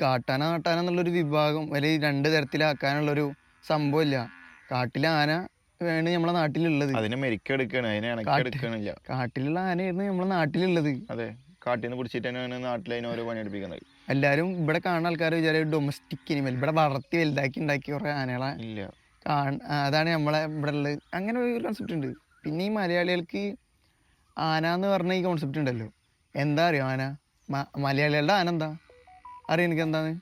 കാട്ടാന നാട്ടാന എന്നുള്ളൊരു വിഭാഗം അല്ലെങ്കിൽ രണ്ട് തരത്തിലാക്കാനുള്ളൊരു സംഭവമില്ല. കാട്ടിലെ ആന ആണ് നമ്മളെ നാട്ടിലുള്ളത്. അതിനെ മെരിക്കെടുക്കാണ് അതിനെ ഇണക്കിയെടുക്കണില്ല. കാട്ടിലുള്ള ആനയായിരുന്നു നമ്മളെ നാട്ടിലുള്ളത്. അതെ കാട്ടിൽ നിന്ന് പിടിച്ചിട്ട് തന്നെയാണ് നാട്ടിൽ അതിനെ ഓരോ പണിയെടുപ്പിക്കുന്നത്. എല്ലാവരും ഇവിടെ കാണുന്ന ആൾക്കാർ വിചാരം ഡൊമസ്റ്റിക് അനിമൽ ഇവിടെ വളർത്തി വലുതാക്കി ഉണ്ടാക്കി കുറേ ആനകളെ ഇല്ല. അതാണ് നമ്മളെ ഇവിടെ ഉള്ളത്. അങ്ങനെ ഒരു കൺസെപ്റ്റ് ഉണ്ട്. പിന്നെ ഈ മലയാളികൾക്ക് ആന എന്ന് പറഞ്ഞ ഈ കോൺസെപ്റ്റ് ഉണ്ടല്ലോ. എന്താ അറിയോ ആന? മലയാളികളുടെ ആന എന്താ? അറിയാം എനിക്ക് എന്താന്ന്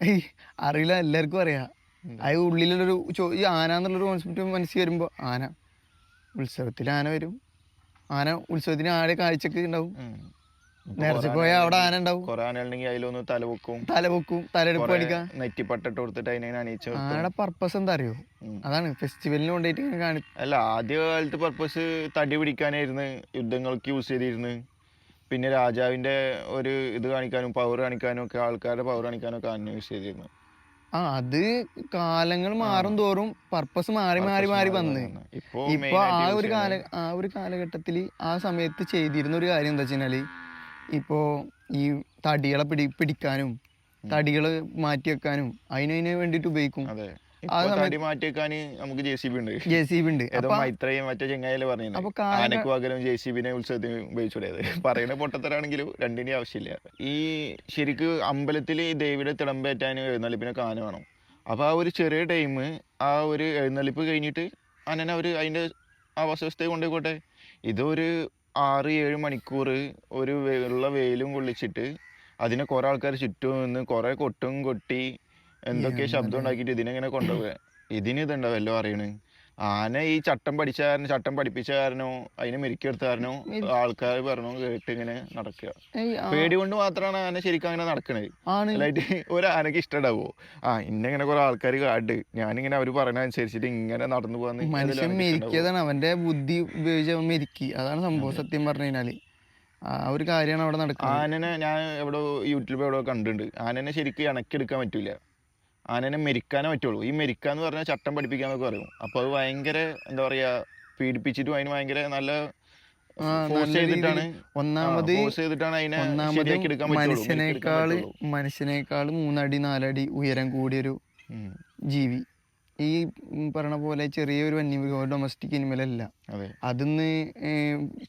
ഏയ് അറിയില്ല എല്ലാവർക്കും അറിയാം. അത് ഉള്ളിലൊരു ചോ- ഈ ആന എന്നുള്ളൊരു കോൺസെപ്റ്റ് മനസ്സിൽ വരുമ്പോൾ ആന ഉത്സവത്തിൽ ആന വരും. ആന ഉത്സവത്തിന് ആടെ കാഴ്ചക്ക് ഉണ്ടാവും. നേർച്ച പോയ അവിടെ ആന ഉണ്ടാവും. കൊറേ ആനകളുണ്ടെങ്കിൽ അതിലൊന്ന് തല തലവെക്കും തല പൊക്കും തലെടുപ്പ് അടിക്കാം നെറ്റിപ്പട്ടിട്ട് കൊടുത്തിട്ട് അതിനെ അണിയിച്ച്. ആടെ പർപ്പസ് എന്താ അറിയോ അതാണ് ഫെസ്റ്റിവലിന് കൊണ്ടുപോയിട്ട് കാണി അല്ല ആദ്യ കാലത്ത് പർപ്പസ് തടി പിടിക്കാനായിരുന്നു യുദ്ധങ്ങൾക്ക് യൂസ് ചെയ്തിരുന്നു പിന്നെ രാജാവിന്റെ ഒരു ഇത് കാണിക്കാനും പവർ കാണിക്കാനും ഒക്കെ ആൾക്കാരുടെ പവർ കാണിക്കാനും ഒക്കെ ആന യൂസ് ചെയ്തിരുന്നു ആ അത് കാലങ്ങൾ മാറും തോറും പർപ്പസ് മാറി മാറി മാറി വന്ന്. ഇപ്പൊ ഇപ്പൊ ആ ഒരു കാല ആ ഒരു കാലഘട്ടത്തിൽ ആ സമയത്ത് ചെയ്തിരുന്ന ഒരു കാര്യം എന്താ വെച്ചാൽ ഇപ്പോ ഈ തടികളെ പിടി പിടിക്കാനും തടികൾ മാറ്റി വെക്കാനും അതിനു വേണ്ടിട്ട് ഉപയോഗിക്കും. തടി മാറ്റി വെക്കാന് നമുക്ക് ജെ സി ബി ഉണ്ട്. ജെ സി ബി ഉണ്ട്. ഏതോ മൈത്രയും മറ്റേ ചെങ്ങായാലും പറഞ്ഞു ആനക്ക് പകരം ജെ സി ബിനെ ഉത്സവത്തിന് ഉപയോഗിച്ചുകൂടേത് പറയുന്ന പൊട്ടത്തരാണെങ്കിലും രണ്ടിന്റെ ആവശ്യമില്ല. ഈ ശരിക്ക് അമ്പലത്തിൽ ദേവിയുടെ തിളമ്പേറ്റാൻ എഴുന്നള്ളിപ്പിനൊക്കെ ആന വേണം. അപ്പൊ ആ ഒരു ചെറിയ ടൈം ആ ഒരു എഴുന്നള്ളിപ്പ് കഴിഞ്ഞിട്ട് ആനനെ അവർ അതിന്റെ ആവാസവ്യവസ്ഥയെ കൊണ്ടുപോയിക്കോട്ടെ. ഇതൊരു ആറ് ഏഴ് മണിക്കൂർ ഒരു വെള്ള വെയിലും കൊള്ളിച്ചിട്ട് അതിനെ കുറെ ആൾക്കാർ ചുറ്റും നിന്ന് കുറെ കൊട്ടും കൊട്ടി എന്തൊക്കെ ശബ്ദം ഉണ്ടാക്കിയിട്ട് ഇതിനെങ്ങനെ കൊണ്ടുപോകുക ഇതിന് ഇതുണ്ടോ വല്ലോ അറിയണ് ആന ഈ ചട്ടം പഠിച്ച കാരണം ചട്ടം പഠിപ്പിച്ച കാരണോ അതിനെ മെരുക്കിയെടുത്ത കാരണോ ആൾക്കാർ പറഞ്ഞു കേട്ട് ഇങ്ങനെ നടക്കുക. പേടി കൊണ്ട് മാത്രമാണ് ആന ശരിക്കും അങ്ങനെ നടക്കണത്. അല്ലായിട്ട് ഒരു ആനക്ക് ഇഷ്ടമുണ്ടാവോ? ആ ഇന്നിങ്ങനെ കുറെ ആൾക്കാർ കാട് ഞാനിങ്ങനെ അവർ പറയണ അനുസരിച്ചിട്ട് ഇങ്ങനെ നടന്നു പോകാൻ മനുഷ്യൻ മെരിക്കിയതാണ്. അവന്റെ ബുദ്ധി ഉപയോഗിച്ച് അവൻ മെരുക്കി. അതാണ് സംഭവം സത്യം പറഞ്ഞു കഴിഞ്ഞാൽ. ആ ഒരു കാര്യമാണ് അവിടെ നടക്കുന്നത്. ആനനെ ഞാൻ എവിടെ യൂട്യൂബ് എവിടെ കണ്ടിട്ടുണ്ട്. ആനനെ ശരിക്കും ഇണക്കിയെടുക്കാൻ പറ്റൂല. ആനനെ മെരിക്കാനേ പറ്റുള്ളൂ. ഈ മെരിക്കാന്ന് പറഞ്ഞാൽ ചട്ടം പഠിപ്പിക്കാന്നൊക്കെ പറയും. അപ്പോൾ അത് ഭയങ്കര എന്താ പറയാ പീഡിപ്പിച്ചിട്ടും അതിന് ഭയങ്കര നല്ല ചെയ്തിട്ടാണ് ഒന്നാമത് ഒന്നാമത് മനുഷ്യനേക്കാൾ. മനുഷ്യനേക്കാൾ മൂന്നടി നാലടി ഉയരം കൂടിയൊരു ജീവി. ഈ പറഞ്ഞ പോലെ ചെറിയൊരു വന്യമൃഗം ഡൊമസ്റ്റിക് അനിമലല്ല അതെ. അതിന്ന്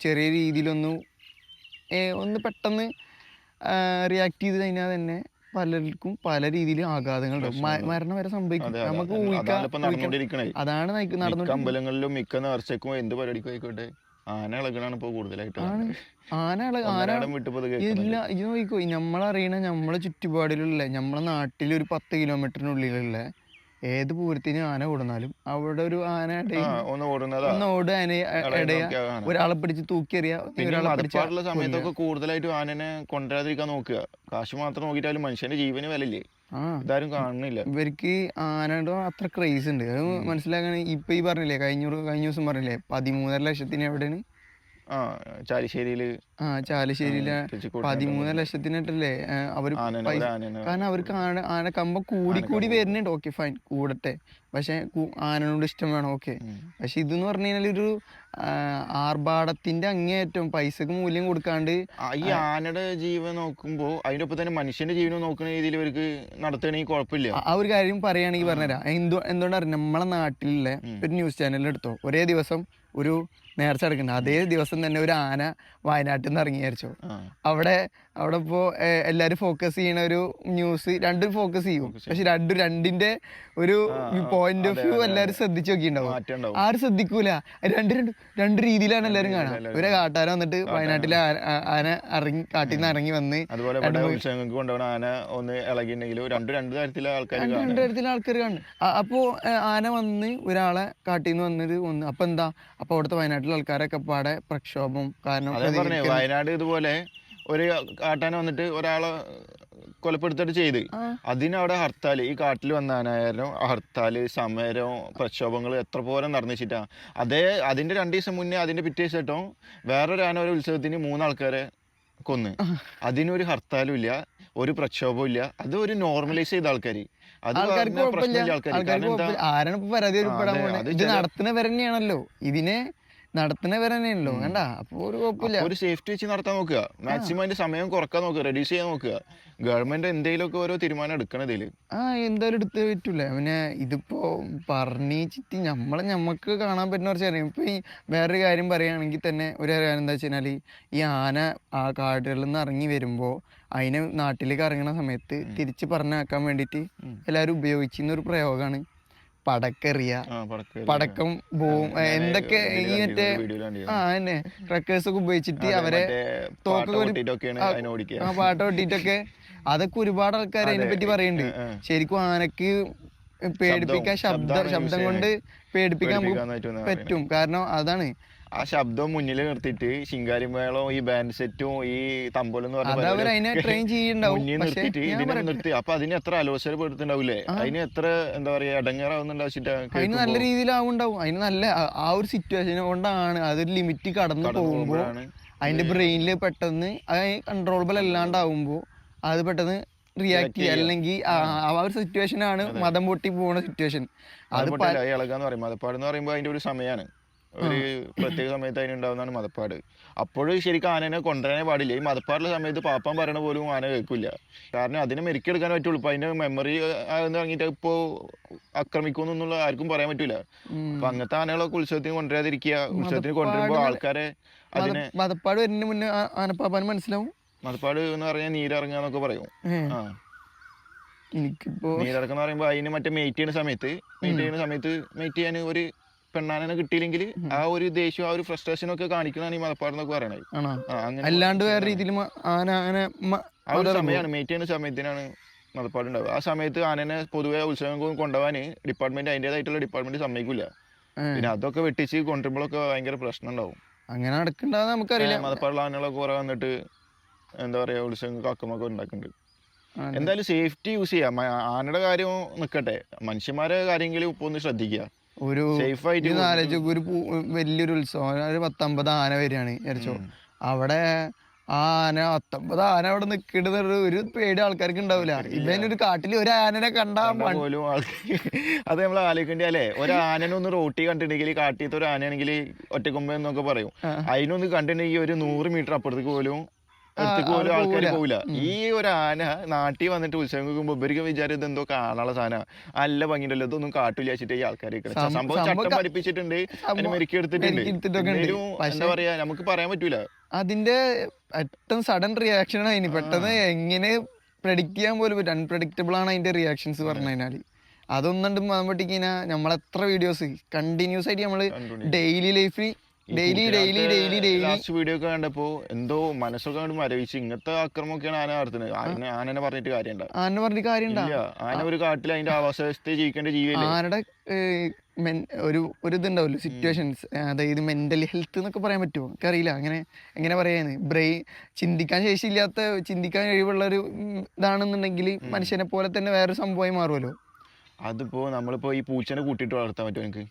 ചെറിയ രീതിയിലൊന്ന് ഒന്ന് പെട്ടെന്ന് റിയാക്ട് ചെയ്ത് കഴിഞ്ഞാൽ തന്നെ പലർക്കും പല രീതിയിൽ ആഘാതങ്ങൾ ഉണ്ടാവും. മരണം വരെ സംഭവിക്കും. നമുക്ക് അതെ. ഊഹിക്കാം. അതാണ് അമ്പലങ്ങളിലും മിക്ക നേർച്ചക്കും എന്ത് പരിപാടിക്കും ആയിക്കോട്ടെ ആന ഇളകണാണ് ഇപ്പൊ കൂടുതലായിട്ട് ആന. ഇല്ല ഇത് നോക്കിക്കോ. നമ്മളറിയണ നമ്മളെ ചുറ്റുപാടിലുള്ള നമ്മളെ നാട്ടിൽ ഒരു പത്ത് കിലോമീറ്ററിനുള്ളിലുള്ള ഏത് പൂരത്തിന് ആന ഓടുന്നാലും അവിടെ ഒരു ആന ഒന്ന് ഓട് ആന. ഒരാളെ പിടിച്ച് തൂക്കിയെറിയ ഒരാളെ സമയത്തൊക്കെ കൂടുതലായിട്ട് ആനനെ കൊണ്ടുവരാതിരിക്കാൻ നോക്കുക. കാശ് മാത്രം നോക്കിയിട്ടാലും മനുഷ്യന്റെ ജീവന് വിലയില്ലേ? ഇതാരും കാണുന്നില്ല. ഇവർക്ക് ആനയുടെ അത്ര ക്രേസ് ഉണ്ട്. അത് മനസ്സിലാക്കണേ ഇപ്പൊ ഈ പറഞ്ഞില്ലേ കഴിഞ്ഞ കഴിഞ്ഞ ദിവസം പറഞ്ഞില്ലേ പതിമൂന്നര ലക്ഷത്തിന് എവിടെയാണ് ചാലിശ്ശേരിയിൽ ആ ചാലിശ്ശേരിയിലെ പതിമൂന്ന് ലക്ഷത്തിനെട്ടല്ലേ അവർ കാരണം അവർക്ക് ആന ആനക്കമ്പം കൂടി കൂടി വരുന്നുണ്ട്. ഓക്കെ ഫൈൻ കൂടട്ടെ. പക്ഷെ ആനനോട് ഇഷ്ടം വേണം. ഓക്കെ. പക്ഷെ ഇതെന്ന് പറഞ്ഞു കഴിഞ്ഞാൽ ഒരു ആർഭാടത്തിന്റെ അങ്ങേയറ്റം പൈസക്ക് മൂല്യം കൊടുക്കാണ്ട് ഈ ആനയുടെ ജീവൻ നോക്കുമ്പോ അതിന്റെ ഒപ്പം തന്നെ മനുഷ്യന്റെ ജീവനം നോക്കുന്ന രീതിയിൽ ഇവർക്ക് നടത്തുകയാണെങ്കിൽ കുഴപ്പമില്ല. ആ- ആ ഒരു കാര്യം പറയുകയാണെങ്കിൽ പറഞ്ഞുതരാം. എന്തോ എന്തുകൊണ്ടറിയാം നമ്മളെ നാട്ടിലുള്ള ഒരു ന്യൂസ് ചാനൽ എടുത്തോ. ഒരേ ദിവസം ഒരു നേർച്ച നടക്കുന്നുണ്ട് അതേ ദിവസം തന്നെ ഒരു ആന വയനാട്ടിൽ നിന്ന് ഇറങ്ങി വിചാരിച്ചോ അവിടെ അവിടെ ഇപ്പോ എല്ലാരും ഫോക്കസ് ചെയ്യണ ഒരു ന്യൂസ് രണ്ടും ഫോക്കസ് ചെയ്യും. പക്ഷെ രണ്ടും രണ്ടിന്റെ ഒരു പോയിന്റ് ഓഫ് വ്യൂ എല്ലാരും ശ്രദ്ധിച്ചു നോക്കിണ്ടാവും ഉണ്ടാവും ആരും ശ്രദ്ധിക്കൂല. രണ്ട് രണ്ട് രണ്ട് രീതിയിലാണ് എല്ലാരും കാണാൻ ഒരു കാട്ടാരം വന്നിട്ട് വയനാട്ടിലെ ആന ഇറങ്ങി കാട്ടിൽ നിന്ന് ഇറങ്ങി വന്ന് അതുപോലെ കൊണ്ടുപോകണ ആന ഒന്ന് രണ്ട് രണ്ട് തരത്തിലെ ആൾക്കാർ രണ്ട് ആൾക്കാർ കാണും. അപ്പോ ആന വന്ന് ഒരാളെ കാട്ടിൽ നിന്ന് വന്നത് ഒന്ന്. അപ്പൊ എന്താ? അപ്പൊ അവിടുത്തെ വയനാട്ടിലെ ആൾക്കാരൊക്കെ പാടെ പ്രക്ഷോഭം കാരണം വയനാട് ഇതുപോലെ ഒരു കാട്ടാന വന്നിട്ട് ഒരാളെ കൊലപ്പെടുത്തിട്ട് ചെയ്ത്. അതിനവിടെ ഹർത്താൽ ഈ കാട്ടിൽ വന്ന ആനായാലും ഹർത്താൽ സമരം പ്രക്ഷോഭങ്ങൾ എത്ര പോലും നടന്നിച്ചിട്ടാ. അതേ അതിന്റെ രണ്ടു ദിവസം മുന്നേ അതിന്റെ പിറ്റേ ദിവസം വേറൊരു ആന ഒരു ഉത്സവത്തിന് മൂന്നാൾക്കാരെ കൊന്ന്. അതിനൊരു ഹർത്താലും ഇല്ല ഒരു പ്രക്ഷോഭവും ഇല്ല. അത് ഒരു നോർമലൈസ് ചെയ്ത ആൾക്കാർ അത് പ്രശ്നമില്ല ആൾക്കാര് കാരണം എന്താ? ഇത് നടത്തുന്നവരെന്നെയാണല്ലോ നടത്തുന്നവർ തന്നെയാണല്ലോ ഇതിനെ നടത്തുന്നവർ തന്നെയാണല്ലോ കണ്ട? അപ്പൊ ഒരു കുഴപ്പമില്ല. ഒരു സേഫ്റ്റി വെച്ച് നടത്താൻ നോക്കുക. മാക്സിമം അതിന്റെ സമയം കുറയ്ക്കാൻ നോക്കുക റെഡ്യൂസ് ചെയ്യാൻ നോക്കുക. ഗവൺമെന്റ് എന്തെങ്കിലുമൊക്കെ ഓരോ തീരുമാനം എടുക്കണതിൽ ആ എന്തായാലും എടുത്ത് പറ്റൂല. പിന്നെ ഇതിപ്പോ പറഞ്ഞിട്ട് നമ്മളെ ഞമ്മക്ക് കാണാൻ പറ്റുന്ന കുറച്ച് അറിയാം ഇപ്പൊ ഈ വേറൊരു കാര്യം പറയുകയാണെങ്കിൽ തന്നെ ഒരു കാര്യം എന്താ വെച്ച് ഈ ആന ആ കാടുകളിൽ നിന്ന് ഇറങ്ങി വരുമ്പോ അതിനെ നാട്ടിലേക്ക് ഇറങ്ങുന്ന സമയത്ത് തിരിച്ച് പറഞ്ഞാക്കാൻ വേണ്ടിയിട്ട് എല്ലാവരും ഉപയോഗിച്ചിരുന്ന ഒരു പ്രയോഗമാണ്. പടക്കെറിയ. പടക്കം ബൂം എന്തൊക്കെ ഈ മറ്റേ ആ തന്നെ ട്രക്കേഴ്സ് ഒക്കെ ഉപയോഗിച്ചിട്ട് അവരെ ആ, പാട്ട് ഓട്ടിട്ടൊക്കെ അതൊക്കെ ഒരുപാട് ആൾക്കാർ അതിനെ പറ്റി പറയുന്നുണ്ട്. ശരിക്കും ആനക്ക് പേടിപ്പിക്കാൻ ശബ്ദം ശബ്ദം കൊണ്ട് പേടിപ്പിക്കാൻ. പറ്റും. കാരണം അതാണ് ആ ശബ്ദം മുന്നിൽ നിർത്തിയിട്ട് ശിങ്കാരി മേളവും ഈ ബാൻഡ് സെറ്റും ഈ തമ്പലും എന്ന് പറഞ്ഞ മുന്നിൽ നിർത്തിയിട്ട് ഇതിനെ നിർത്തി. അപ്പൊ അതിന് എത്ര അലോസരപ്പെടുത്തുണ്ടാവില്ലേ അതിന് എത്ര എന്താ പറയാ ഇടങ്ങേറാവുന്നുണ്ടാവിച്ചിട്ട് അതിന് നല്ല രീതിയിലാവുണ്ടാവും. അതിന് നല്ല ആ- ഒരു സിറ്റുവേഷൻ കൊണ്ടാണ് അതൊരു ലിമിറ്റ് കടന്നു പോകുമ്പോൾ അതിന്റെ ബ്രെയിനിൽ പെട്ടെന്ന് കൺട്രോളബിൾ അല്ലാണ്ടാവുമ്പോൾ അത് പെട്ടെന്ന് റിയാക്ട് ചെയ്യുക. അല്ലെങ്കിൽ ആ ഒരു സിറ്റുവേഷൻ ആണ് മതം പൊട്ടി പോകുന്ന സിറ്റുവേഷൻ അത് ഇളകാന്ന് പറയും മതപ്പാട് എന്ന് പറയുമ്പോൾ അതിന്റെ ഒരു സമയമാണ് ഒരു പ്രത്യേക സമയത്ത് അതിനുണ്ടാവുന്നതാണ് മതപ്പാട്. അപ്പോഴും ശരിക്കും ആനനെ കൊണ്ടുവരാനേ പാടില്ല. ഈ മതപ്പാടുള്ള സമയത്ത് പാപ്പാൻ പറയണ പോലും ആന കേൾക്കില്ല കാരണം അതിനെ മെരുക്കിയെടുക്കാൻ പറ്റുള്ളൂ. ഇപ്പൊ അതിന്റെ മെമ്മറി പറഞ്ഞിട്ട് ഇപ്പോ ആക്രമിക്കുമെന്നുള്ള ആർക്കും പറയാൻ പറ്റൂല. അപ്പൊ അങ്ങനത്തെ ആനകളൊക്കെ ഉത്സവത്തിന് കൊണ്ടുവരാതിരിക്കുക. ഉത്സവത്തിന് കൊണ്ടുവരുമ്പോ ആൾക്കാരെ അതിനെ മത- മതപ്പാട് വരുന്നതിന് മുന്നേ ആനപ്പാപ്പാന് മനസ്സിലാവും? മതപ്പാട് എന്ന് പറഞ്ഞാൽ നീരിറങ്ങുക എന്നൊക്കെ പറയും. ആ. എനിക്കിപ്പോ നീരിറക്കുന്ന പറയുമ്പോ അതിന് മറ്റേ മെയിറ്റ് ചെയ്യുന്ന സമയത്ത് മെയ്റ്റ് ചെയ്യുന്ന സമയത്ത് മെയ്റ്റ് ചെയ്യാൻ ഒരു പെണ്ണാനനെ കിട്ടിയില്ലെങ്കിൽ ആ ഒരു ദേഷ്യം ആ ഒരു ഫ്രസ്ട്രേഷൻ ഒക്കെ കാണിക്കണതാണ് ഈ മലപ്പാടെന്നൊക്കെ പറയണത്. അങ്ങനെ അല്ലാണ്ട് വേറെ രീതിയിൽ ആന ആന ആ ഒരു സമയമാണ് മേറ്റ് ചെയ്യുന്ന സമയത്തിനാണ് മലപ്പാടുണ്ടാവുക. ആ സമയത്ത് ആനനെ പൊതുവെ ഉത്സവം കൊണ്ടുപോകാൻ ഡിപ്പാർട്ട്മെന്റ് അതിന്റെതായിട്ടുള്ള ഡിപ്പാർട്ട്മെന്റ് സമ്മതിക്കില്ല പിന്നെ അതൊക്കെ വെട്ടിച്ച് കൊണ്ടുവരുമ്പോഴൊക്കെ ഭയങ്കര പ്രശ്നം ഉണ്ടാവും അങ്ങനെ നടക്കണ്ടാന്ന് നമുക്കറിയില്ല. മലപ്പാടുള്ള ആനകളൊക്കെ കുറെ വന്നിട്ട് എന്താ പറയാ ഉത്സവം അക്കമൊക്കെ ഉണ്ടാക്കുന്നുണ്ട്. എന്തായാലും സേഫ്റ്റി യൂസ് ചെയ്യാം. ആനയുടെ കാര്യം നിൽക്കട്ടെ മനുഷ്യന്മാരെ കാര്യങ്ങളിൽ ഇപ്പൊ ഒന്ന് ശ്രദ്ധിക്കുക. ഒരു സേഫ് ആയിട്ട് ഇത് ആലോചിച്ച് ഒരു വലിയൊരു ഉത്സവം. ഒരു പത്തൊമ്പത് ആന വരികയാണ് വിചാരിച്ചോ അവിടെ ആ ആന പത്തൊമ്പത് ആന അവിടെ നിൽക്കുന്നത് ഒരു പേടി ആൾക്കാർക്ക് ഉണ്ടാവില്ല. ഇവനൊരു കാട്ടിൽ ഒരു ആനനെ കണ്ടാ പോലും അത് നമ്മൾ ആലോചിക്കേണ്ടി അല്ലേ? ഒരു ആനനെ ഒന്ന് റോട്ടി കണ്ടിട്ടുണ്ടെങ്കിൽ കാട്ടിയത്തെ ഒരു ആനയാണെങ്കിൽ ഒറ്റക്കൊമ്പ എന്നൊക്കെ പറയും. അതിനൊന്ന് കണ്ടിട്ടുണ്ടെങ്കിൽ ഒരു നൂറ് മീറ്റർ അപ്പുറത്തേക്ക് പോലും അടുത്തേക്ക് പോലും ആൾക്കാർ. പോവില്ല. ഈ ഒരു ആന നാട്ടിൽ വന്നിട്ട് ഉത്സവം കേൾക്കുമ്പോൾ ഇവർക്ക് വിചാരം എന്തോ കാണാനുള്ള സാധനം. അല്ല ഭംഗിയുണ്ടല്ലോ. ഇതൊന്നും കാട്ടില്ല വെച്ചിട്ട് ഈ ആൾക്കാർ സംഭവം ചട്ടം പഠിപ്പിച്ചിട്ടുണ്ട് അതിന് സംഭവം മെരുക്കി എടുത്തിട്ടുണ്ട് മെരുക്കി എടുത്തിട്ടൊക്കെ ഉണ്ട്. എന്തേലും പക്ഷേ- എന്താ പറയാ നമുക്ക് പറയാൻ പറ്റൂല. അതിന്റെ ഏറ്റവും സഡൻ റിയാക്ഷൻ ആണ് അതിന്. പെട്ടെന്ന് എങ്ങനെ പ്രഡിക്റ്റ് ചെയ്യാൻ പോലും പറ്റും അൺപ്രഡിക്റ്റബിൾ ആണ് അതിന്റെ റിയാക്ഷൻസ് പറഞ്ഞു അതൊന്നും അതൊന്നുണ്ട് നമ്മൾ നമ്മളെത്ര വീഡിയോസ് കണ്ടിന്യൂസ് ആയിട്ട് നമ്മൾ ഡെയിലി ലൈഫിൽ daily daily daily daily last video ഒക്കെ കണ്ടപ്പോ എന്തോ മനസ്സൊക്കെ കണ്ട് മരവിച്ച്. ഇങ്ങനത്തെ ആക്രമൊക്കെയാണ് ആന നടത്തുന്നത്. ആന ആനനെ പറഞ്ഞിട്ട് കാര്യണ്ട ആന പറഞ്ഞിട്ട് കാര്യം ഇല്ല. ആന ഒരു കാട്ടിൽ അതിന്റെ ആവാസ വ്യവസ്ഥ ജീവിക്കേണ്ട ജീവിയല്ലേ? ആരുടെ ഒരു ഒരു ഇതുണ്ടാവല്ലോ സിറ്റുവേഷൻസ് അതായത് മെന്റൽ ഹെൽത്ത് എന്നൊക്കെ പറയാൻ പറ്റുമോ? എനിക്കറിയില്ല. അങ്ങനെ എങ്ങനെ പറയാന്ന്? ബ്രെയിൻ ചിന്തിക്കാൻ ശേഷിയില്ലാത്ത ചിന്തിക്കാൻ കഴിവുള്ള ഒരു ഇതാണെന്നുണ്ടെങ്കിൽ മനുഷ്യനെ പോലെ തന്നെ വേറൊരു സംഭവമായി മാറുമല്ലോ. അതിപ്പോ നമ്മളിപ്പോ ഈ പൂച്ചനെ കൂട്ടിയിട്ട് വളർത്താൻ പറ്റുമോ എനിക്ക്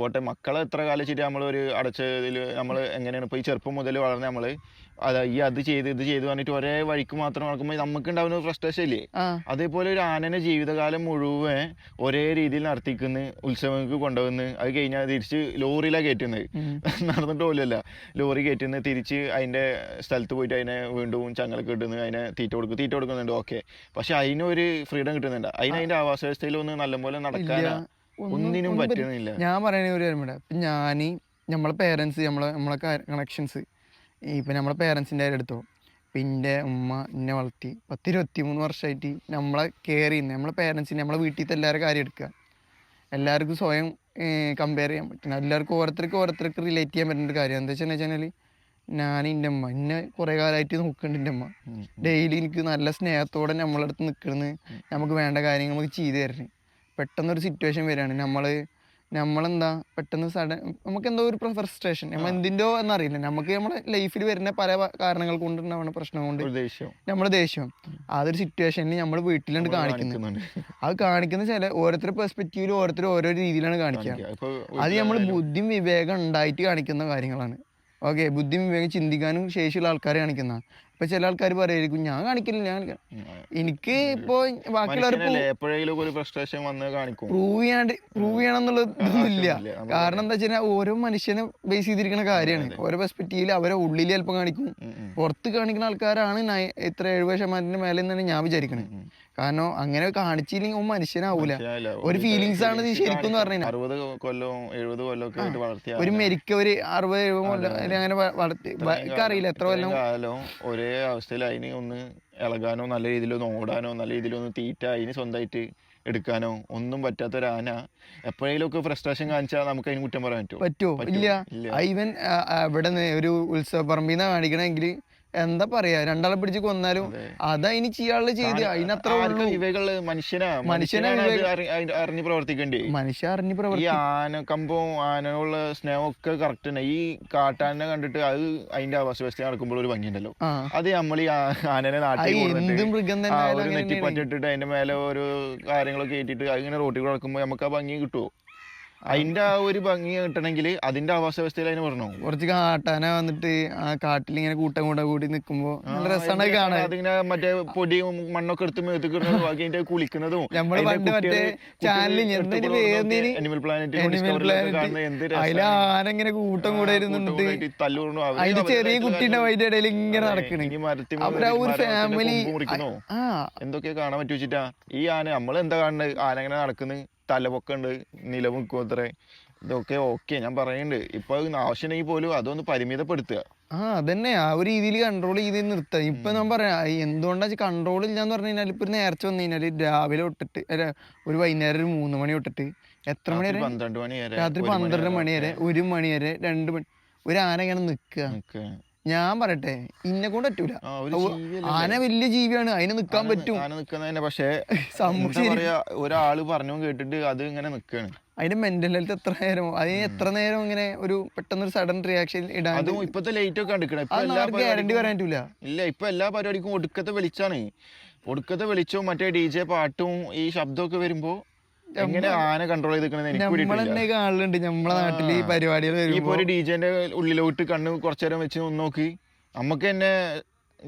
പോട്ടെ മക്കളെ എത്ര കാലം ഒരു നമ്മളൊരു അടച്ചതിൽ നമ്മൾ എങ്ങനെയാണ്? ഇപ്പോൾ ഈ ചെറുപ്പം മുതൽ വളർന്ന് നമ്മൾ അതാ ഈ അത് ചെയ്ത് ഇത് ചെയ്ത് പറഞ്ഞിട്ട് ഒരേ വഴിക്ക് മാത്രം നടക്കുമ്പോൾ നമുക്ക് ഉണ്ടാവുന്ന ഫ്രസ്ട്രേഷൻ ഇല്ലേ? അതേപോലെ ഒരു ആനനെ ജീവിതകാലം മുഴുവൻ ഒരേ രീതിയിൽ നടത്തിക്കുന്ന ഉത്സവങ്ങൾക്ക് കൊണ്ടുവന്ന് അത് കഴിഞ്ഞാൽ തിരിച്ച് ലോറിയിലാണ് കയറ്റുന്നത്. നടന്നിട്ട് പോലുമല്ല. ലോറി കയറ്റുന്നത് തിരിച്ച് അതിന്റെ സ്ഥലത്ത് പോയിട്ട് അതിനെ വീണ്ടും ചങ്ങലൊക്കെ കിട്ടുന്നു അതിനെ തീറ്റ കൊടുക്കും. തീറ്റ കൊടുക്കുന്നുണ്ട് ഓക്കെ പക്ഷെ അതിനൊരു ഫ്രീഡം കിട്ടുന്നുണ്ട്. അതിന് അതിന്റെ ആവാസ വ്യവസ്ഥയിൽ ഒന്ന് നല്ലപോലെ. ഒന്നും- ഒന്നിനും പറ്റുന്നില്ല ഞാൻ പറയണ ഒരു കാര്യം ഇപ്പൊ ഞാൻ നമ്മളെ പേരൻസ് നമ്മളെ നമ്മളെ കണക്ഷൻസ് ഇപ്പൊ നമ്മളെ പേരൻസിന്റെ കാര്യം എടുത്തോ. പിന്നെ ഉമ്മ എന്നെ വളർത്തി. പത്ത് ഇരുപത്തി മൂന്ന് വർഷമായിട്ട് നമ്മളെ കെയർ ചെയ്യുന്നത് നമ്മളെ പേരൻസിനെ നമ്മളെ വീട്ടിലത്തെ എല്ലാവരുടെ കാര്യം എടുക്കുക. എല്ലാവർക്കും സ്വയം കമ്പയർ ചെയ്യാൻ പറ്റും എല്ലാവർക്കും ഓരോരുത്തർക്ക് ഓരോരുത്തർക്ക് റിലേറ്റ് ചെയ്യാൻ പറ്റുന്ന ഒരു കാര്യം. എന്താ വെച്ചാൽ വെച്ചാൽ ഞാൻ എന്റെ അമ്മ എന്നെ കുറേ കാലമായിട്ട് നോക്കുന്നുണ്ട് എന്റെ അമ്മ ഡെയിലി എനിക്ക് നല്ല സ്നേഹത്തോടെ നമ്മളടുത്ത് നിൽക്കുന്നത് നമുക്ക് വേണ്ട കാര്യങ്ങൾ നമുക്ക് ചെയ്തു തരണം. പെട്ടെന്നൊരു സിറ്റുവേഷൻ വരികയാണ്. നമ്മൾ നമ്മളെന്താ പെട്ടെന്ന് സഡൻ നമുക്ക് എന്തോ ഒരു ഫ്രസ്ട്രേഷൻ നമ്മൾ എന്തിന്റെയോ എന്നറിയില്ല. നമുക്ക് നമ്മുടെ ലൈഫിൽ വരുന്ന പല കാരണങ്ങൾ കൊണ്ടുണ്ടാവുന്ന പ്രശ്നം കൊണ്ട് നമ്മുടെ ദേഷ്യം അതൊരു സിറ്റുവേഷനിൽ നമ്മൾ വീട്ടിലുണ്ട് കാണിക്കുന്നത്. കാണിക്കുന്നുണ്ട്. അത് കാണിക്കുന്ന ചില ഓരോരുത്തരുടെ പെർസ്പെക്റ്റീവിൽ ഓരോരുത്തർ ഓരോ രീതിയിലാണ് കാണിക്കുക. അത് നമ്മൾ ബുദ്ധിയും വിവേകം ഉണ്ടായിട്ട് കാണിക്കുന്ന കാര്യങ്ങളാണ്. ഓക്കെ ബുദ്ധിയും വിവേകം ചിന്തിക്കാനും ശേഷിയുള്ള ആൾക്കാരെ കാണിക്കുന്ന ഇപ്പൊ ചില ആൾക്കാർ പറയായിരിക്കും ഞാൻ കാണിക്കില്ല ഞാൻ എനിക്ക് ഇപ്പോ ബാക്കിയുള്ളവർ പ്രൂവ് ചെയ്യാണ്ട് പ്രൂവ് ചെയ്യണം എന്നുള്ള ഇതൊന്നുമില്ല കാരണം എന്താ വെച്ചാൽ ഓരോ മനുഷ്യനെ ബേസ് ചെയ്തിരിക്കുന്ന കാര്യമാണ്. ഓരോ പെർസ്പെക്റ്റീവിൽ അവരെ ഉള്ളിൽ ചിലപ്പോൾ കാണിക്കും. പുറത്ത് കാണിക്കുന്ന ആൾക്കാരാണ് ഇത്ര എഴുപത് ശതമാനത്തിന്റെ മേലെ എന്നാണ് ഞാൻ വിചാരിക്കുന്നത്. കാരണം അങ്ങനെ കാണിച്ചില്ലെങ്കിൽ ഓൻ മനുഷ്യനാവൂല. ഒരു ഫീലിങ്സ് ആണ് ശരിക്കും. പറഞ്ഞു അറുപത് കൊല്ലവും എഴുപത് കൊല്ലവും ആയിട്ട് വളർത്തിയ ഒരു മെരിക്ക ഒരു അറുപത് എഴുപത് കൊല്ലം അങ്ങനെ വളർത്തി അറിയില്ല എത്ര കാലം- കൊല്ലം. കാലം ഒരേ അവസ്ഥയിൽ അതിന് ഒന്ന് ഇളകാനോ നല്ല രീതിയിലൊന്ന് ഓടാനോ നല്ല രീതിയിലൊന്ന് തീറ്റ അതിന് സ്വന്തമായിട്ട് എടുക്കാനോ ഒന്നും പറ്റാത്ത ഒരു ആന എപ്പോഴെങ്കിലും ഒക്കെ ഫ്രസ്ട്രേഷൻ കാണിച്ചാൽ നമുക്ക് അതിന് കുറ്റം പറയാൻ പറ്റുമോ? പറ്റുമോ? ഇല്ല. ഐവൻ ഇവൻ ഇവിടെ ഒരു ഉത്സവ പറമ്പിൽ കാണിക്കണമെങ്കിൽ എന്താ പറയാ രണ്ടാളെ പിടിച്ച് കൊന്നാലും അതാ. അതതിന് ചെയ്യാനുള്ള ചെയ്ത്. അതിനത്ര അറിഞ്ഞു മനുഷ്യനാ. അറിഞ്ഞ് പ്രവർത്തിക്കണ്ടേ. മനുഷ്യ അറിഞ്ഞു പ്രവർത്തി ആന കമ്പവും ആനയുള്ള സ്നേഹമൊക്കെ കറക്റ്റ് തന്നെ. ഈ കാട്ടാനെ കണ്ടിട്ട് അത് അതിന്റെ അവസ്ഥ നടക്കുമ്പോൾ ഒരു ഭംഗിയുണ്ടല്ലോ. അത് നമ്മൾ ഈ ആനനെ നാട്ടിൽ എന്ത് മൃഗം തന്നെ ആ ഒരു നെറ്റിപ്പറ്റിട്ടിട്ട് അതിന്റെ മേലെ ഓരോ കാര്യങ്ങളൊക്കെ ഏറ്റിട്ട് അതിങ്ങനെ റോട്ടിൽ നടക്കുമ്പോൾ നമുക്ക് ആ ഭംഗി കിട്ടുമോ അതിന്റെ ആ ഒരു ഭംഗി കിട്ടണമെങ്കിൽ അതിന്റെ ആവാസ വ്യവസ്ഥയിൽ അതിന് പറഞ്ഞു കുറച്ച് കാട്ടാന വന്നിട്ട് ആ കാട്ടിൽ ഇങ്ങനെ കൂട്ടം കൂടെ കൂടി നിക്കുമ്പോ നല്ല രസമാണ് കാണാൻ. അതിങ്ങനെ മറ്റേ പൊടിയും മണ്ണൊക്കെ എടുത്ത് ബാക്കി അതിന്റെ കുളിക്കുന്നതും നമ്മൾ പണ്ട് മറ്റേ ചാനലിൽ അനിമൽ പ്ലാനറ്റ് ആന ഇങ്ങനെ കൂട്ടം കൂടെ ഇരുന്നിട്ട് അതിന്റെ ചെറിയ കുട്ടിയുടെ വൈദ്യ ഇടയിൽ ഇങ്ങനെ നടക്കണു. അവരാ ഒരു ഫാമിലി എന്തൊക്കെയാ കാണാൻ പറ്റുവെച്ചിട്ടാ ഈ ആന നമ്മൾ എന്താ കാണുന്നത്? ആന ഇങ്ങനെ നടക്കുന്നത് തലപൊക്കുണ്ട് നിലമുക്കും അത്രേ ഇതൊക്കെ ഓക്കെ ഞാൻ പറയുന്നുണ്ട് ഇപ്പൊ ആവശ്യമുണ്ടെങ്കിൽ പോലും അതൊന്ന് പരിമിതപ്പെടുത്തുക. ആ അതന്നെ. ആ ഒരു രീതിയിൽ കൺട്രോൾ ചെയ്ത് നിർത്താം. ഇപ്പൊ ഞാൻ പറയാ എന്തുകൊണ്ടാ കൺട്രോൾ ഇല്ലാന്ന് പറഞ്ഞു കഴിഞ്ഞാൽ ഇപ്പൊ നേരത്തെ വന്നു കഴിഞ്ഞാൽ രാവിലെ തൊട്ടിട്ട് ഒരു വൈകുന്നേരം ഒരു മൂന്ന് മണി തൊട്ടിട്ട് എത്ര മണി വരെ? പന്ത്രണ്ട് മണി വരെ രാത്രി പന്ത്രണ്ട് മണി വരെ ഒരു മണി വരെ രണ്ട് മണി ഒരു ആന ഇങ്ങനെ നിൽക്കുക നിക്കുക. ഞാൻ പറയട്ടെ ഇന്നെ കൊണ്ട് പറ്റൂല? ആന വലിയ ജീവിയാണ് അതിന് നിക്കാൻ പറ്റും. ആന നിക്കുന്ന തന്നെ പക്ഷേ. പറയാ ഒരാൾ പറഞ്ഞു കേട്ടിട്ട് അത് ഇങ്ങനെ നിക്കാണ്. അതിന്റെ മെന്റൽ ഹെൽത്ത് എത്ര നേരം അതിന് എത്ര നേരം ഇങ്ങനെ ഒരു പെട്ടെന്ന് ഒരു സഡൻ റിയാക്ഷൻ ഇടാൻ അതും ഇപ്പത്തെ ലൈറ്റ് ഒക്കെ ഗ്യാരണ്ടി പറയാൻ പറ്റൂല. ഇല്ല ഇപ്പൊ എല്ലാ പരിപാടിക്കും ഒടുക്കത്തെ വെളിച്ചാണ്. ഒടുക്കത്തെ വെളിച്ചവും മറ്റേ ഡി ജെ പാട്ടും ഈ ശബ്ദമൊക്കെ വരുമ്പോ എങ്ങനെ ആന കൺട്രോൾ. തന്നെ കാണലുണ്ട്. നമ്മളെ നാട്ടിൽ ഈ പരിപാടികൾ ഇപ്പൊ ഒരു ഡിജെന്റെ ഉള്ളിലോട്ട് കണ്ണ് കുറച്ചു നേരം വെച്ച് നോക്കി. നമുക്ക് തന്നെ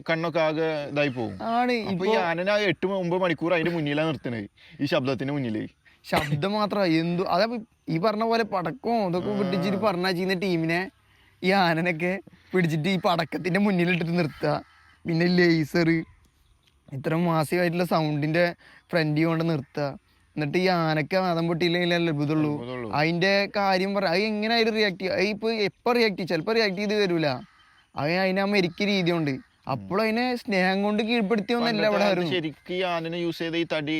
കണ്ണൊക്കെ ആകെ ഇതായി പോകും ആണ്. ഇപ്പൊ ഈ ആനനെ എട്ട് ഒമ്പത് മണിക്കൂർ അതിന്റെ മുന്നിലാണ് നിർത്തുന്നത് ഈ ശബ്ദത്തിന് മുന്നിൽ. ശബ്ദം മാത്രം. എന്തു അതാ ഈ പറഞ്ഞ പോലെ പടക്കവും ഇതൊക്കെ പിടിച്ചിട്ട് പറഞ്ഞ ചെയ്യുന്ന ടീമിനെ ഈ ആനനൊക്കെ പിടിച്ചിട്ട് ഈ പടക്കത്തിന്റെ മുന്നിലിട്ടിട്ട് നിർത്തുക പിന്നെ ലേസർ ഇത്ര മാസികമായിട്ടുള്ള സൗണ്ടിന്റെ ഫ്രണ്ടി കൊണ്ട് നിർത്തുക എന്നിട്ട് ഈ ആനക്ക് മതം അത്ഭുതമുള്ളൂ. അത്ഭുതമുള്ളൂ. അതിന്റെ കാര്യം പറ അത് എങ്ങനെ അതിൽ റിയാക്ട് ചെയ്യുക? ഇപ്പൊ എപ്പൊ റിയാക്ട് ചെയ്യും? ചിലപ്പോ റിയാക്ട് ചെയ്ത് വരൂല. അത് അതിനെ മരിക്ക രീതിയുണ്ട്. അപ്പോൾ അതിനെ സ്നേഹം കൊണ്ട് കീഴ്പ്പെടുത്തിയൊന്നല്ല അവിടെ ശരിക്കും ഈ ആനനെ യൂസ് ചെയ്ത ഈ തടി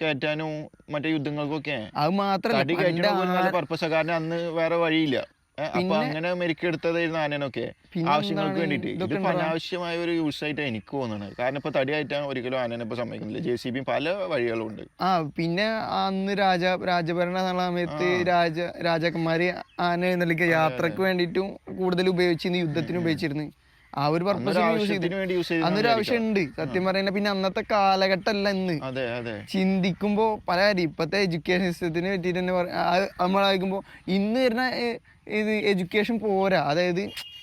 കയറ്റാനും മറ്റേ യുദ്ധങ്ങൾക്കൊക്കെ അത് മാത്രമല്ല കാരണം അന്ന് വേറെ വഴിയില്ല. അപ്പൊ അങ്ങനെ മെരുക്കെടുത്തതായിരുന്നു ആനനൊക്കെ. ആവശ്യങ്ങൾക്ക് വേണ്ടിട്ട് ഇതിപ്പോ അനാവശ്യമായ ഒരു യൂസ് ആയിട്ട് എനിക്ക് തോന്നുന്നത്. കാരണം ഇപ്പൊ തടി കയറ്റാൻ ഒരിക്കലും ആനനെ ഇപ്പൊ സമ്മതിക്കുന്നില്ല ജെ സി ബി പല വഴികളും ഉണ്ട്. ആ പിന്നെ അന്ന് രാജ രാജഭരണ സമയത്ത് രാജ രാജാക്കന്മാര് ആന എന്നുള്ള യാത്രയ്ക്ക് വേണ്ടിയിട്ടും കൂടുതൽ ഉപയോഗിച്ചിരുന്നു യുദ്ധത്തിന് ഉപയോഗിച്ചിരുന്നു. ആ ഒരു പർപ്പസിന് അന്നൊരു ചെയ്ത്. ആവശ്യം ഉണ്ട് സത്യം പറയുന്ന പിന്നെ അന്നത്തെ കാലഘട്ടമല്ല ഇന്ന്. ചിന്തിക്കുമ്പോൾ പല കാര്യം. ഇപ്പോഴത്തെ എഡ്യൂക്കേഷൻ സിസ്റ്റത്തിനെ പറ്റിയിട്ട് തന്നെ പറയാം നമ്മളാകുമ്പോൾ ഇന്ന് വരുന്ന ഇത് എഡ്യൂക്കേഷൻ പോരാ. അതായത്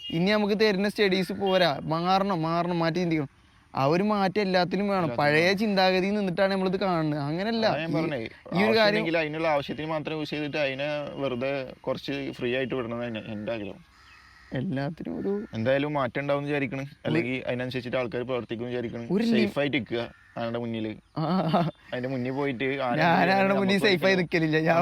ഇനി നമുക്ക് തരുന്ന സ്റ്റഡീസ് പോരാ. മാറണം മാറണം മാറ്റി ചിന്തിക്കണം. ആ ഒരു മാറ്റം എല്ലാത്തിനും വേണം. പഴയ ചിന്താഗതി നിന്നിട്ടാണ് നമ്മളിത് കാണുന്നത്. അങ്ങനല്ല. ഈ- ഒരു കാര്യം അതിനുള്ള ആവശ്യത്തിന് മാത്രം യൂസ് ചെയ്തിട്ട് അതിനെ വെറുതെ കുറച്ച് ഫ്രീ ആയിട്ട് വിടണം എന്റെ ആഗ്രഹം. എല്ലാത്തിനും ഒരു എന്തായാലും മാറ്റം ഉണ്ടാവും വിചാരിക്കണം. അല്ലെങ്കിൽ അതിനനുസരിച്ചിട്ട് ആൾക്കാർ പ്രവർത്തിക്കും വിചാരിക്കണം. സേഫ് ആയിട്ട് നിൽക്കുക ആനയുടെ മുന്നിൽ അതിന്റെ മുന്നിൽ പോയിട്ട് ആന ഞാനാരുടെ മുന്നിൽ സേഫ് ആയി നിൽക്കലില്ല ഞാൻ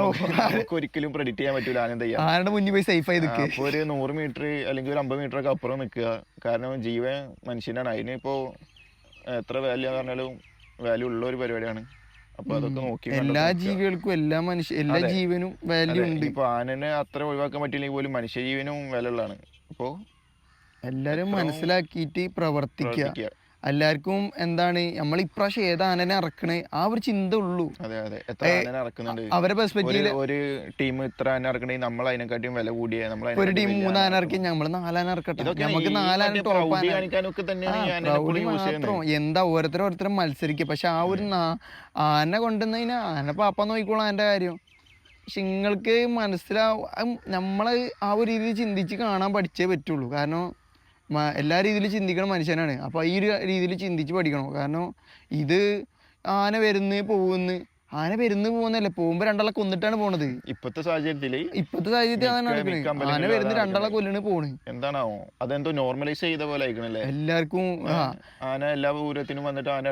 ഒരിക്കലും പ്രെഡിക്റ്റ് ചെയ്യാൻ പറ്റൂല. ആന എന്താ ആരുടെ മുന്നിൽ പോയി സേഫായി നിൽക്കുക അപ്പൊ ഒരു നൂറ് മീറ്റർ അല്ലെങ്കിൽ ഒരു അമ്പത് മീറ്റർ ഒക്കെ അപ്പുറം നിൽക്കുക കാരണം ജീവൻ മനുഷ്യനാണ്. അതിനിപ്പോ എത്ര വാല്യൂ പറഞ്ഞാലും വാല്യൂ ഉള്ള ഒരു പരിപാടിയാണ്. അപ്പൊ അതൊക്കെ നോക്കി എല്ലാ ജീവികൾക്കും എല്ലാ മനുഷ്യ എല്ലാ ജീവനും വാല്യൂ ഉണ്ട്. ഇപ്പൊ ആനനെ അത്ര ഒഴിവാക്കാൻ പറ്റില്ലെങ്കിൽ പോലും മനുഷ്യജീവനും വില ഉള്ളതാണ്. അപ്പോ എല്ലാരും എത്രയോ മനസ്സിലാക്കിയിട്ട് പ്രവർത്തിക്കുക. എല്ലാവർക്കും എന്താണ് നമ്മൾ ഇപ്രാവശ്യം ഏത് ആനനെ ഇറക്കണേ ആ ഒരു ചിന്ത ഉള്ളൂ. അതെ അതെ. എത്ര ആനനെ ഇറക്കുന്നുണ്ട് അവരെ ഒരു ഒരു ടീം ഇത്ര ആന ഇറക്കണേ നമ്മൾ അതിനെക്കാട്ടിയും വില കൂടിയ നമ്മൾ ഒരു ടീം മൂന്നാന ഇറക്കി നമ്മൾ നാലാന ഇറക്കട്ടെ നമുക്ക് നാലാന ആന. മാത്രം. എന്താ ഓരോരുത്തരും ഓരോരുത്തരും മത്സരിക്കുക. പക്ഷെ ആ ഒരു ആന കൊണ്ടുവന്നതിന് ആന പാപ്പ നോക്കിക്കോളാം എന്റെ കാര്യം. പക്ഷെ നിങ്ങൾക്ക് മനസ്സിലാവും നമ്മൾ ആ ഒരു രീതിയിൽ ചിന്തിച്ച് കാണാൻ പഠിച്ചേ പറ്റുള്ളൂ. കാരണം എല്ലാ രീതിയിലും ചിന്തിക്കണ മനുഷ്യനാണ്. അപ്പോൾ ഈ ഒരു രീതിയിൽ ചിന്തിച്ച് പഠിക്കണം. കാരണം ഇത് ആന വരുന്ന് പോകുന്ന് ആന വരുന്ന് പോകുന്നല്ലേ പോകുമ്പോ രണ്ടാളെ കൊന്നിട്ടാണ് പോണത്. ഇപ്പത്തെ സാഹചര്യത്തിൽ ഇപ്പത്തെ സാഹചര്യത്തിൽ അതാണ് നടക്കുന്നത് ആന വരുന്ന രണ്ടാളെ കൊല്ലണ് പോണ്. എന്താണാവോ? അതെന്തോ നോർമലൈസ് ചെയ്ത പോലെ ആയിക്കണല്ലേ എല്ലാവർക്കും ആന എല്ലാ പൂരത്തിനും വന്നിട്ട് ആന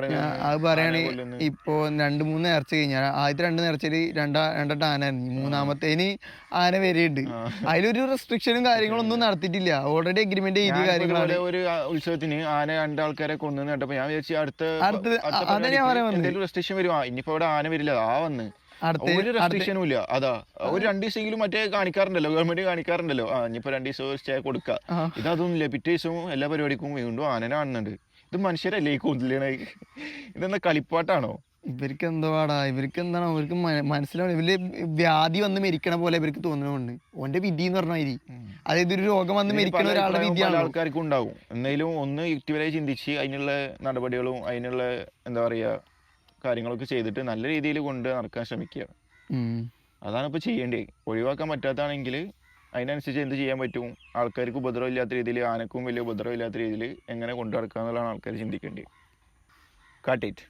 അത് പറയാണ് ഇപ്പൊ രണ്ടു മൂന്ന് നേർച്ച കഴിഞ്ഞാൽ ആദ്യത്തെ രണ്ട് നേർച്ചയിൽ രണ്ടാ രണ്ടെട്ട് ആന മൂന്നാമത്തേന് ആന വരെയുണ്ട്. അതിലൊരു റെസ്ട്രിക്ഷനും കാര്യങ്ങളൊന്നും നടത്തിയിട്ടില്ല. ഓൾറെഡി അഗ്രിമെന്റ് ചെയ്ത ഞാനിപ്പോ കാര്യങ്ങളാണ്. ഒരു ഉത്സവത്തിന് ആന രണ്ടാൾക്കാരെ കൊന്നു കേട്ടപ്പോ ഞാൻ വിചാരിച്ചു അടുത്ത അടുത്ത- അതെ ഞാൻ പറയാൻ റെസ്ട്രിക്ഷൻ വരും. ഇനിയിപ്പോ ഇവിടെ ആന വരില്ല. ആ വന്ന്. അടുത്ത ഒരു റെസ്ട്രിക്ഷനും ഇല്ല. അതാ ഒരു രണ്ട് ദിവസമെങ്കിലും മറ്റേ കാണിക്കാറുണ്ടല്ലോ ഗവൺമെന്റ് കാണിക്കാറുണ്ടല്ലോ. ആ ഇനിയിപ്പോ രണ്ട് ദിവസം സ്റ്റേ കൊടുക്കുക ആ. ഇതൊന്നുമില്ല പിറ്റേ ദിവസവും എല്ലാ പരിപാടിക്കും വീണ്ടും ആനനെ കാണുന്നുണ്ട്. ഇത് മനുഷ്യരല്ലേ ഈ കൊന്നില്ലേ ഇതെന്താ കളിപ്പാട്ടാണോ? ഇവർക്ക് എന്തോ പാടാ ഇവർക്ക് എന്താണ് അവർക്ക് മനസ്സിലാവണം. ഇവർ വ്യാധി വന്ന് മരിക്കണ പോലെ ഇവർക്ക് തോന്നുന്നുണ്ട് ഓന്റെ വിധി എന്ന് പറഞ്ഞാൽ അതായത് ഒരു രോഗം വന്ന് മരിക്കണ ഒരാളുടെ വിധിയാണ്? ആൾക്കാർക്കും ഉണ്ടാവും. എന്നാലും ഒന്ന് യുക്തിപരമായി ചിന്തിച്ച് അതിനുള്ള നടപടികളും അതിനുള്ള എന്താ പറയാ കാര്യങ്ങളൊക്കെ ചെയ്തിട്ട് നല്ല രീതിയിൽ കൊണ്ട് നടക്കാൻ ശ്രമിക്കുക അതാണ് ഇപ്പോൾ ചെയ്യേണ്ടത്. ഒഴിവാക്കാൻ പറ്റാത്തതാണെങ്കിൽ അതിനനുസരിച്ച് എന്ത് ചെയ്യാൻ പറ്റും? ആൾക്കാർക്ക് ഉപദ്രവം ഇല്ലാത്ത രീതിയിൽ ആനക്കും വലിയ ഉപദ്രവം ഇല്ലാത്ത രീതിയിൽ എങ്ങനെ കൊണ്ടു നടക്കുക എന്നുള്ളതാണ് ആൾക്കാർ ചിന്തിക്കേണ്ടത് കാട്ടിറ്റ്